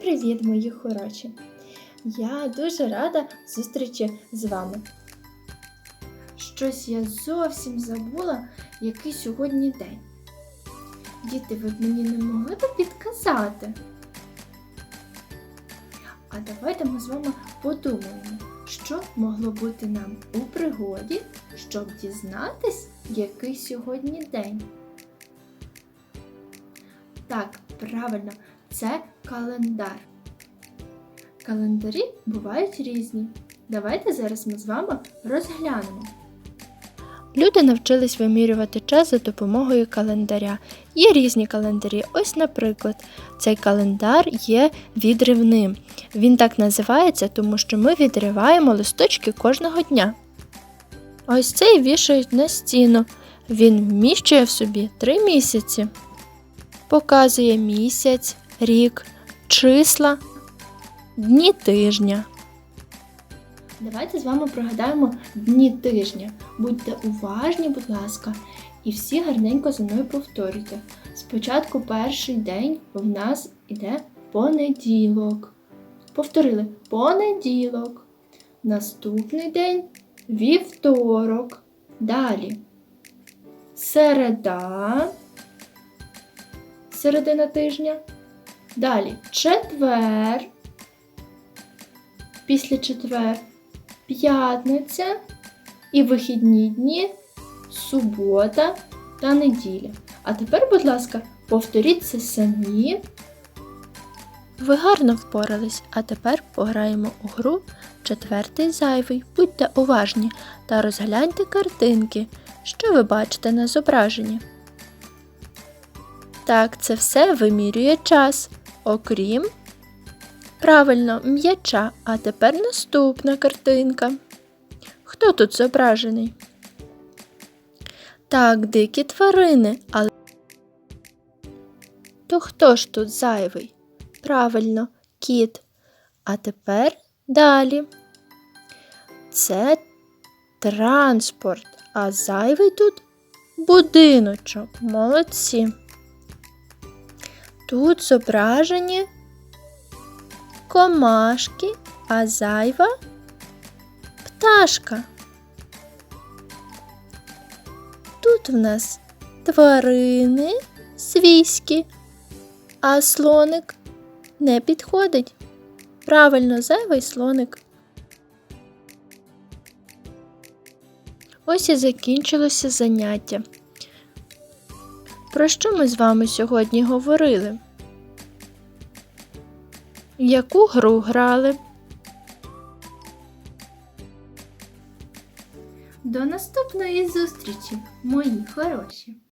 Привіт, мої хороші! Я дуже рада зустрічі з вами. Щось я зовсім забула, який сьогодні день. Діти, ви б мені не могли б підказати? А давайте ми з вами подумаємо, що могло бути нам у пригоді, щоб дізнатись, який сьогодні день. Так, правильно, це календар. Календарі бувають різні. Давайте зараз ми з вами розглянемо. Люди навчились вимірювати час за допомогою календаря. Є різні календарі. Ось, наприклад, цей календар є відривним. Він так називається, тому що ми відриваємо листочки кожного дня. Ось цей вішають на стіну. Він вміщує в собі три місяці. Показує місяць, рік, числа, дні тижня. Давайте з вами пригадаємо дні тижня. Будьте уважні, будь ласка, і всі гарненько за мною повторюйте. Спочатку перший день в нас іде понеділок. Повторили понеділок. Наступний день вівторок. Далі. Середа. Середина тижня. Далі четвер. Після четвер п'ятниця і вихідні дні, субота та неділя. А тепер, будь ласка, повторіть це самі. Ви гарно впорались, а тепер пограємо у гру четвертий зайвий. Будьте уважні та розгляньте картинки, що ви бачите на зображенні. Так, це все вимірює час, окрім Правильно, м'яча. А тепер наступна картинка. Хто тут зображений? Так, дикі тварини, але. То хто ж тут зайвий? Правильно, кіт. А тепер далі. Це транспорт, а зайвий тут будиночок. Молодці. Тут зображені комашки, а зайва пташка. Тут в нас тварини свійські, а слоник не підходить. Правильно, зайвий слоник. Ось і закінчилося заняття. Про що ми з вами сьогодні говорили? Яку гру грали? До наступної зустрічі, мої хороші!